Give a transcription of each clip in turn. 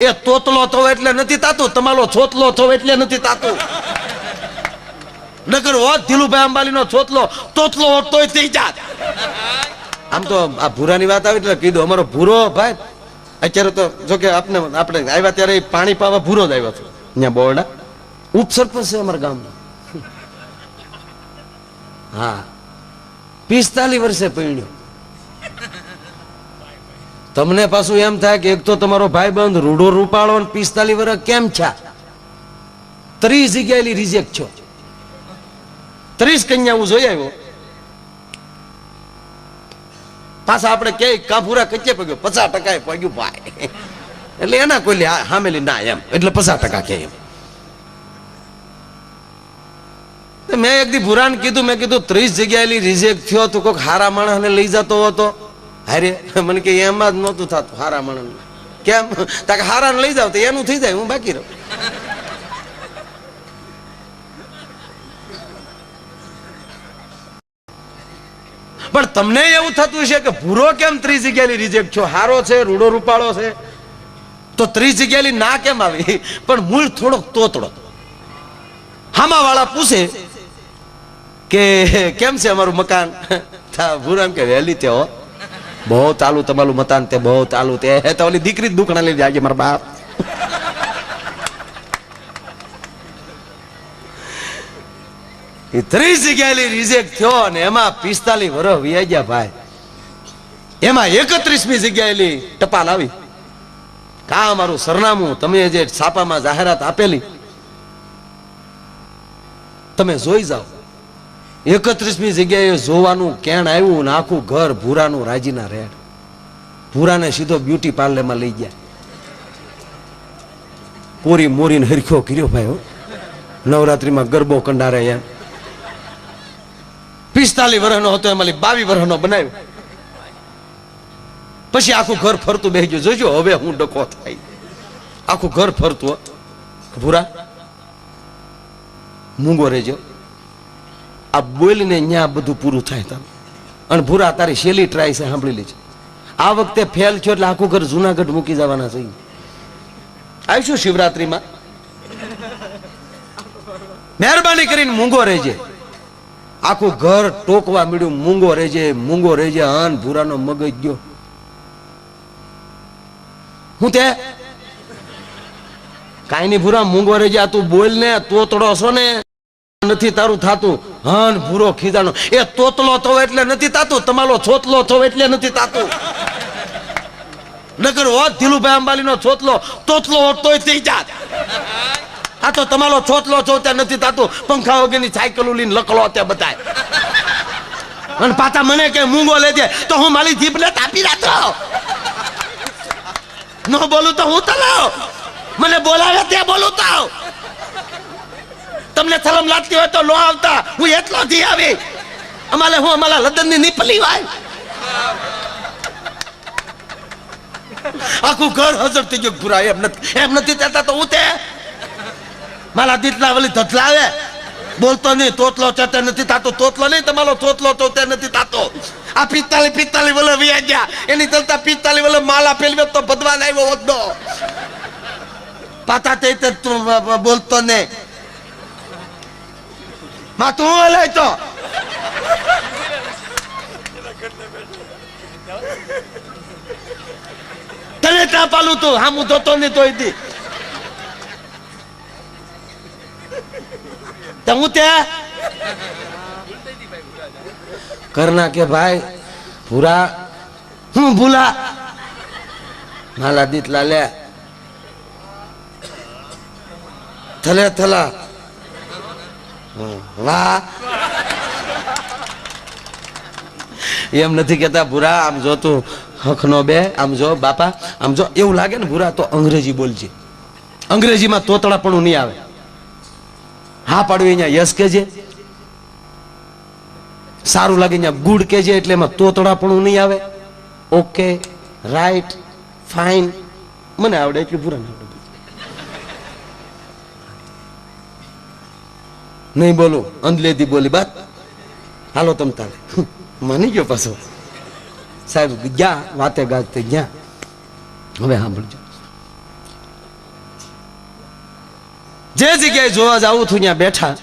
એ તોતલો થવો એટલે નથી તાતું, તમારો છોતલો થવો એટલે નથી તાતું. નગર હોત ધીલુભાઈ અંબાણીનો છોતલો, તોતલો હોત તોય થઈ જાત. આમ તો આ ભૂરાની વાત આવી એટલે કીધું, અમારો ભૂરો, ભાઈ, અત્યારે તો જો કે આપણે આપણે આવ્યા ત્યારે પાણી પાવા ભૂરો જ આવ્યો હતો અહીંયા બોરડા, ઉપસરપંચ છે અમારા ગામનો. હા, પિસ્તાલીસ વર્ષે પૈણ્યો. તમને પાછું એમ થાય કે એક તો તમારો ભાઈ બંધ રૂડો રૂપાળો ને પિસ્તાલીસ વર્ષ કેમ છે? ત્રીસ જગ્યાએ રિજેક્ટ છો. ત્રીસ કન્યા હું જોઈ આવ્યો. પાછા આપણે કે કાફુરા કચ્ચે પગ્યો? પચાસ ટકા પગ્યું ભાઈ. એટલે એના કોઈ હામેલી ના એમ. એટલે પચાસ ટકા કે એમ. મેં એક દી ભુરાન કીધું, મેં કીધું, ત્રીસ જગ્યાએ રિજેક્ટ થયો તો કોઈક હારા માણસને લઈ જતો હતો. હારે મને કે એમાં જ નહોતું થતું હારા માણસ કેમ? તાકે હારા લઈ જાવ તો એનું થઈ જાય, હું બાકી રહું. પણ તમને એવું થતું છે કે ભૂરો કેમ ત્રીસ જગ્યાની રિજેક્ટ છો હારો છે, રૂડો રૂપાળો છે? તો ત્રીસ જગ્યાએ ના કેમ આવી? પણ મૂળ થોડોક તોતડો હામા વાળા પૂછે કે, કેમ છે અમારું મકાન? ભૂરામ કે વહેલી તે હો. બહુ ચાલુ તમારું મતાન તે બહુ ચાલુ તે. તો ઓલી દીકરી જ દુખણા લઈ જાય મારા બાપ. એ ત્રીસ જગ્યાએ રિજેક્ટ થયો અને એમાં પિસ્તાલીસ વર્ષ વ્યાઈ ગયા ભાઈ. એમાં એકત્રીસમી જગ્યાએ ટપાલ આવી. કા મારું સરનામું, તમે જે છાપામાં જાહેરાત આપેલી, તમે જોઈ જાઓ. એકત્રીસમી જગ્યાએ જોવાનું, કેણ આવ્યું ને આખું ઘર ભૂરાનું રાજીના રેડ. ભૂરાને સીધો બ્યુટી પાર્લરમાં લઈ ગયા. કોરી મોરીને હરખ્યો કર્યો ભાઈ. નવરાત્રીમાં ગરબો કંડારે એમ. પિસ્તાલીસ વર્ષનો હતો, એમાં બાવીસ વર્ષનો બનાવ્યો. પછી આખું ઘર ફરતું બેસી ગયું. જોજો, હવે હું ડકો થાય. આખું ઘર ફરતું. ભૂરા, મૂંગો રહેજો. આ બોલીને ન્યા બધું પૂરું થાય તમે અને ભૂરા તારી શેલી ટ્રાય છે સાંભળી લેજો આ વખતે ફેલ છો એટલે આખું ઘર જુનાગઢ મૂકી જવાના છે આવીશું શિવરાત્રીમાં? મહેરબાની કરીને મૂંગો રહેજે. આખું ઘર ટોકવા મળ્યું મૂંગો રહેજે મૂંગો રહેજે હન ભૂરાનો મગજ ગયો. હું તે? કાંઈ નહીં ભૂરા, મૂંગો રહેજે, આ તું બોલ ને તોતડો છો ને? નથી તારું થાતું? હન, ભૂરો ખીજાણો. એ તોતલો થવો એટલે નથી તાતું, તમારો છોતલો થવો એટલે નથી તાતું. નગર હોત ધીલુભાઈ અંબાણીનો છોતલો, તોતલો તોય થઈ જાત. આ તો તમારો છોતલો છો, ત્યાં નથી થતું પંખા વગરની સાયકલ લઈને લકડો ત્યાં બતાય અને પાછા મને કે મૂંગો લેજે, તો હું મારી જીભને તાપી રાખો. ન બોલું તો હું તલાવ. મને બોલાવે ત્યાં બોલું તો. તમને શરમ લાગતી હોય તો લો આવતા. હું એટલો થી આવી. અમારે હું અમારા લદનની નીપલી વાય. આખું ઘર હજર થઈ ગયું. ભૂરા, એમ નથી. એમ નથી થતા તો હું તે? મારા દીતલા વળી ધતલાવે બોલતો નહીં, તોતલો છે તે નથી થતો. તોતલો નહીં તમારો, તોતલો તો તે નથી થતો. આ પિસ્તાલીસ પિસ્તાલી વલે વ્યા ગયા. એની ચલતા પિસ્તાલી વલે માલા પેલવે તો ભદવાન આવ્યો હોતો પાતા તે બોલતો નહીં. માં તું હલે તો તને ત્યાં પાલું તું હા હું જોતો નહીં તોય દી તો હું ત્યાં કરના કે ભાઈ પૂરા હું ભૂલા માલા દીતલા લે થલે થલા વાહ. એમ નથી કેતા ભૂરા, આમ જો તું હખનો બે, આમ જો બાપા, આમ જો. એવું લાગે ને, ભૂરા, તો અંગ્રેજી બોલજે. અંગ્રેજીમાં તોતળાપણું નહીં આવે. હા પાડવી અહીંયા યસ કેજે સારું લાગે અહીંયા ગુડ કેજે એટલે એમાં તોતળાપણું નહીં આવે. ઓકે રાઈટ ફાઇન મને આવડે એટલું ભૂરા આવડે. નહીં બોલું, અંધલેથી બોલી બાત હાલો તમ તારે. માની ગયો પાછો. સાહેબ, ગયા, વાતે ગાજતે ગયા. હવે સાંભળજો. જે જગ્યાએ જોવા જાવું છું, ત્યાં બેઠા.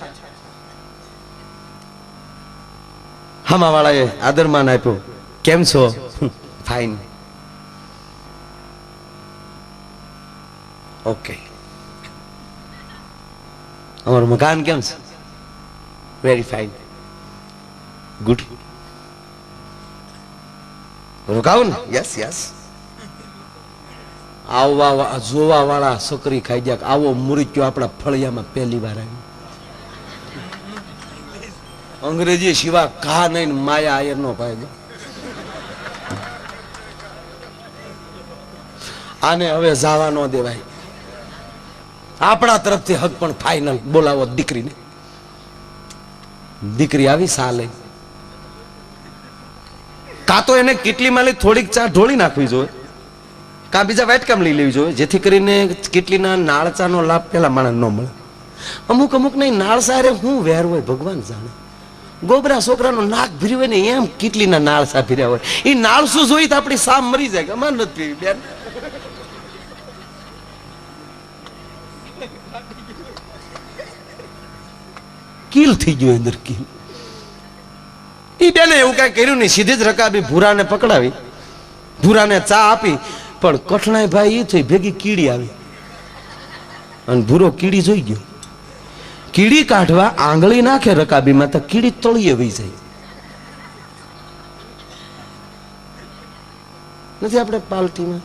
હમા વાળાએ આદરમાન આપ્યો. કેમ છો? ફાઇન ઓકે અમારું મકાન કેમ છે? Very fine good. રોકાવું ને? યસ યસ આવવા જોવા વાળા સકરી ખાઈ જાય આવો મુરીચ્યો આપણા ફળિયામાં પહેલી વાર આવ્યો. અંગ્રેજી સિવા કા નહીં માયા આયર નો પાય આને હવે જાવા ન દેવાય. આપણા તરફથી હક પણ ફાઇનલ બોલાવો દીકરીને. દીકરી આવી સાલે. કાં તો એને કેટલીમાં લઈ થોડીક ચા ઢોળી નાખવી જોઈએ, કાં બીજા વાટકામ લઈ લેવી જોઈએ, જેથી કરીને કેટલીના નાળચાનો લાભ પેલા માણસ ન મળે. અમુક અમુક નહીં નાળસા રે હું વેર હોય, ભગવાન જાણે. ગોબરા છોકરાનો નાક ભીર્યું હોય ને, એમ કેટલીના નાળસા ભીર્યા હોય. એ નાળસું જોઈ તો આપણી સામ મરી જાય, કે અમાર નથી બેન. કીલ થઈ ગયો અંદર કીલ એ બેને એવું કાંઈ કર્યું નહીં, સીધી જ રકાબી ભૂરાને પકડાવી, ભૂરાને ચા આપી, પણ કઠણાઈ ભાઈ એ થઈ ભેગી કીડી આવી. અને ભૂરો કીડી જોઈ ગયો. કીડી કાઢવા આંગળી નાખે રકાબીમાં તો કીડી તળીએ વહી જાય. નથી આપણે પાલટીમાં?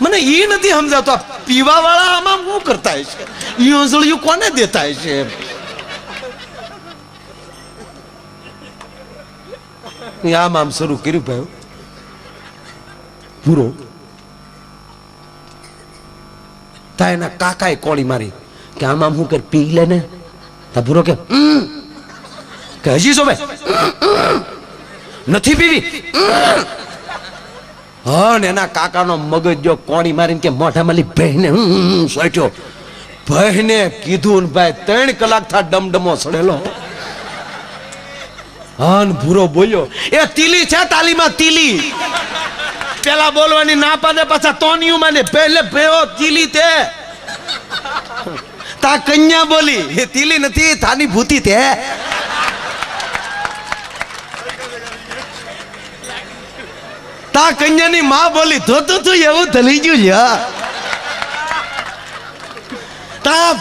મને એ નથી સમજાતો પીવા વાળા આમાં શું કરતા છે એ અંજળિયું કોને દેતા હશે એમ એ આમ આમ શરૂ કર્યું ભાઈ. પૂરો તા એના કાકાએ કોળી મારી કે આમ આમ હું કર પી લે ને? તા ભૂરો કે કે, હજી જો નથી પીવી. હા, ને એના કાકાનો મગજ જો કોણી મારીને કે મોઢામાં માલી બહેને સોચ્યો બહેને કીધું ભાઈ, ત્રણ કલાક થા ડમડમો સડેલો. હન ભૂરો બોલ્યો. એ તીલી છે તાલીમાં તીલી. પેલા બોલવાની ના પાડે, પાછા તોનિયું માને પહેલે ભેઓ તીલી તે. તા કન્યા બોલી. એ તીલી નથી, થાની ભૂતી તે. તા કન્યાની માં બોલી ધોતું તું એવું ધલી ગયું હા.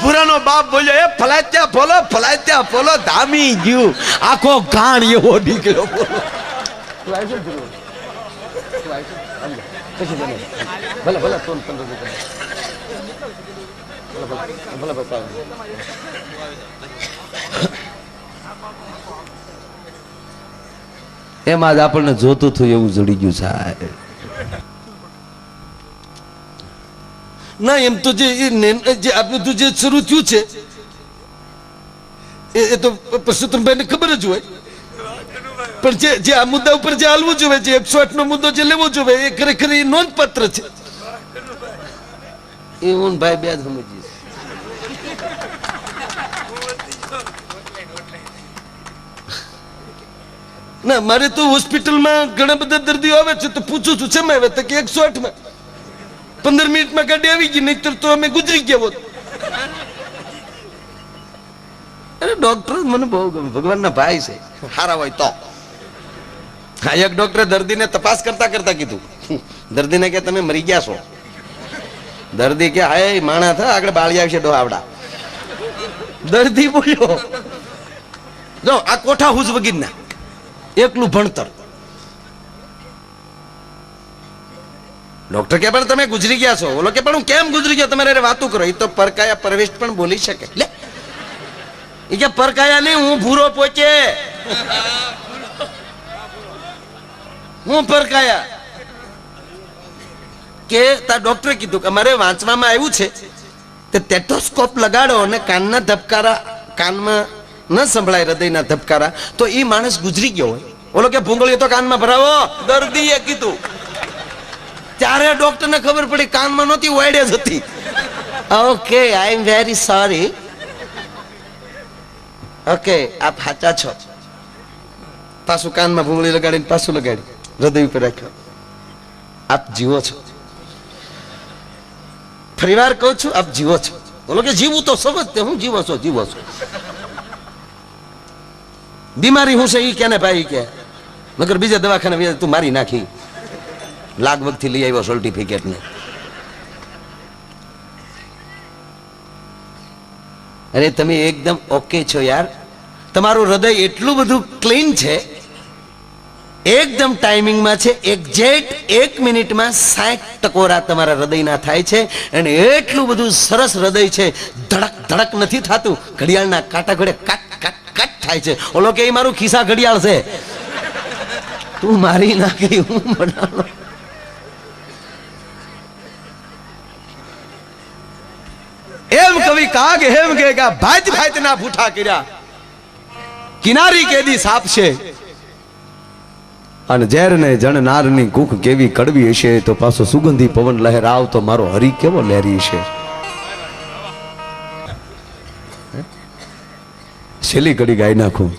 ભૂરાનો બાપ બોલ્યો, એ ફલાત્યા ફોલો ફલાત્યા ફોલો ધામી ગયું. આખો ઘાણ એવો નીકળ્યો. એમાં જ આપણને જોતું થયું એવું જડી ગયું સાહેબ. ના એમ તો જે જે જે શરૂ થયું છે એ તો પરસોત્તમભાઈને ખબર જ હોય પણ જે જે આ મુદ્દા ઉપર જે હાલવું જોઈએ જે એકસો આઠ નો મુદ્દો જે લેવો જોઈએ એ ખરેખર એ નોંધપાત્ર છે એ હું ભાઈ બે જ સમજીએ ના મારે તો હોસ્પિટલમાં ઘણા બધા દર્દીઓ આવે છે તો પૂછું છું શેમાં આવે તો કે એકસો આઠમાં પંદર મિનિટમાં ગાડી આવી ગઈ નહીતર તો અમે ગુજરી ગયા હોત. અરે ડોક્ટર મને બહુ ગમે. ભગવાનના ભાઈ છે. સારા હોય તો. હા એક ડોક્ટરે દર્દીને તપાસ કરતા કરતા કીધું. દર્દીને કે તમે મરી ગયા છો. દર્દી કે હાય માણા થા આગળ બાળી આવશે ડોહાવડા. દર્દી બોલ્યો જો આ કોઠા હુજ વગીરના? એકલું ભણતર. ડોક્ટર કે, પણ તમે ગુજરી ગયા છો. બોલો કે, પણ હું કેમ ગુજરી ગયો? તમારે વાતું કરો. એ તો પરકાયા પરવેશ પણ બોલી શકે. લે. એ કે, પરકાયા નહીં, હું ભૂરો પોચે. હું પરકાયા. કે તા ડોક્ટરે કીધું કે, અમારે વાંચવામાં આવ્યું છે કે ટેટોસ્કોપ લગાડો અને કાનના ધબકારા, કાનમાં ન સંભળાય હૃદયના ધબકારા. તો એ માણસ ગુજરી ગયો હોય. ઓલો કે, ભૂંગળીઓ તો કાનમાં ભરાવો. દર્દીએ કીધું. ત્યારે ડોક્ટરને ખબર પડી કાનમાં નહોતી વાડે જ હતી. Okay I am very sorry okay આપ સાચા છો? પાછું કાનમાં ભૂંગળી લગાડીને પાછું લગાડી. હૃદય ઉપર રાખ્યો. આપ જીવો છો. ફરી વાર કહું છું, આપ જીવો છો. બોલો કે જીવું તો સમજ તે હું જીવો છો જીવો છો. બીમારી હું છે એ કે ને ભાઈ કે? મગર બીજા દવાખાને તું મારી નાખી. લાગવગથી લઈ આવ્યો સર્ટિફિકેટ ને. અરે, તમે એકદમ ઓકે છો યાર. તમારું હૃદય એટલું બધું ક્લીન છે. એકદમ ટાઈમિંગમાં છે. એક્ઝેક્ટ એક મિનિટમાં સાઠ ટકોરા તમારા હૃદયના થાય છે અને એટલું બધું સરસ હૃદય છે. ધડક ધડક નથી થતું. ઘડિયાળના કાંટા ઘડે કાટ કાટ કાટ થાય છે. ઓલો કે મારું ખિસ્સા ઘડિયાળ છે. તું મારી નાખી હું બનાવો એમ કવિ કાગ હેમ કે ભાત ભાત ના ભૂઠા કર્યા. કિનારી કેદી સાપ છે. અને ઝેર ને જણનારની કુખ કેવી કડવી હશે તો પાછો સુગંધી પવન લહેરાવ તો મારો હરી કેવો લહેરી છે છેલ્લી કડી ગાઈ નાખું.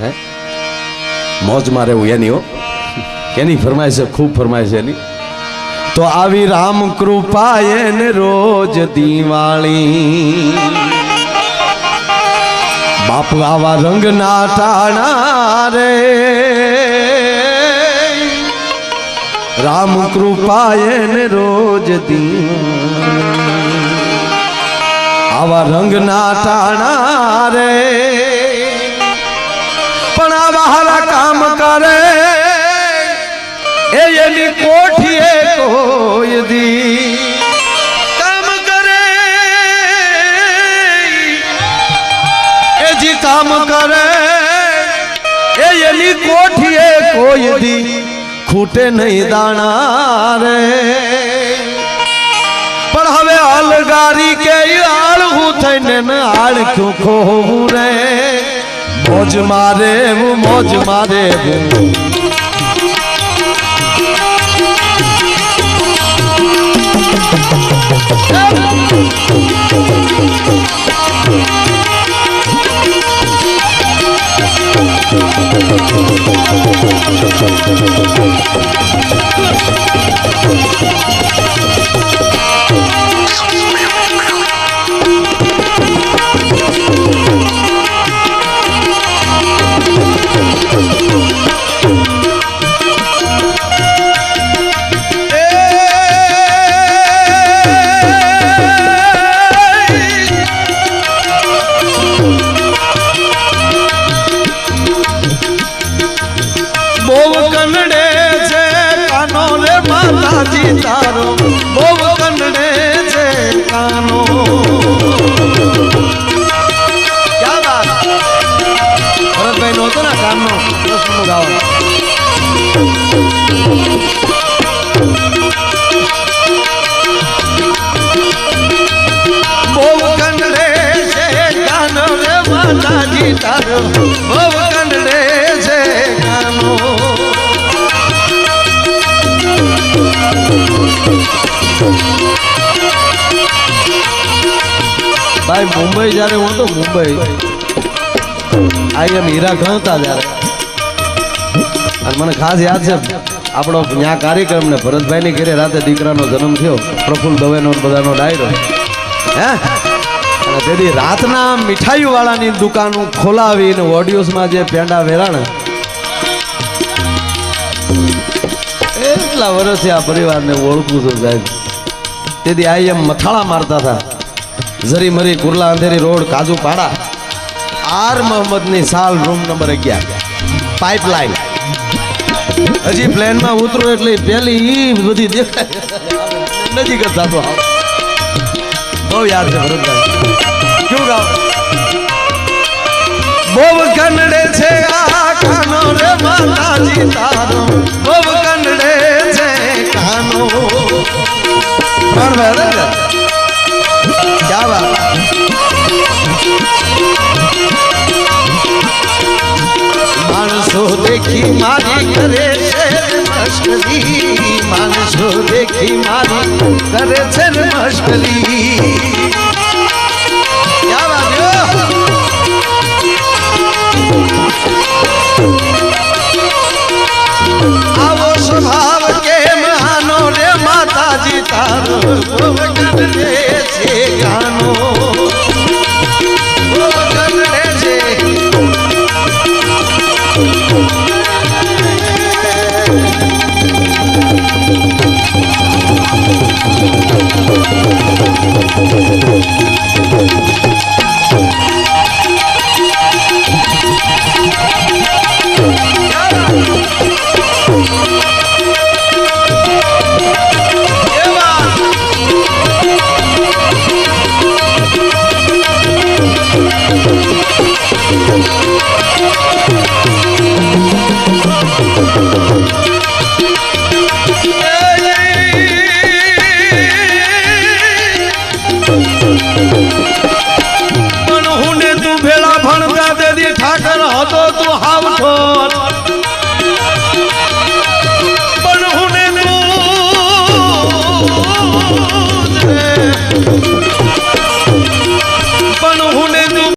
હે? મોજમાં રહેવું એની હો. એની ફરમાય છે? ખૂબ ફરમાય છે એની. તો આવી રામ કૃપા એને રોજ દિવાળી. બાપુ આવા રંગ ના ટાણા રે. રામ કૃપા એને રોજ દિવાળી. આવા રંગ ના ટાણા રે. પણ આવા હારા કામ કરે. એની કોઠીએ કોઈ દી. કામ કરે. એ જી કામ કરે, એ એની કોઠીએ કોઈ દી ખૂટે નહીં દાણા રે. પણ હવે અલગારી કે આળવું થઈને આળખ્યું ખોવું રે. મોજ મારે હું, મોજ મારે હું. બહુ ભાઈ, મુંબઈ જ્યારે હું તો મુંબઈ, આઈ એમ હીરા ગણતા ત્યારે. અને મને ખાસ યાદ છે, આપણો ત્યાં કાર્યક્રમ ને ભરતભાઈ ની ઘરે રાતે દીકરાનો જન્મ થયો, પ્રફુલ્લ દવેનો બધાનો ડાયરો. હે? તેથી રાતના મીઠાઈ વાળાની દુકાન ખોલાવીને ઓડિયોસમાં જે પેંડા વેરાણ. એટલા વર્ષથી આ પરિવારને ઓળખું છું સાહેબ. તેથી આ એમ મથાળા મારતા હતા. ઝરી મરી કુરલા અંધેરી રોડ કાજુ પાડા. આર મોહમ્મદની સાલ રૂમ નંબર અગિયાર. પાઇપલાઇન હજી પ્લેનમાં ઉતરો એટલે પહેલી બધી દેખાય. નજીક જ થતો. બહુ યાદ છે ભરતભાઈ કેવું ગાવ બહુ કનડે છે આ કાનો રે માતાજી તારો બહુ કનડે છે કાનો પણ ભાઈ ક્યાં વાત માણસો દેખી મારી કરે છે મશ્કરી માણસો દેખી મારી કરે છે ને વાત આવો સ્વભાવ કેમ આનો રે માતાજી તારો?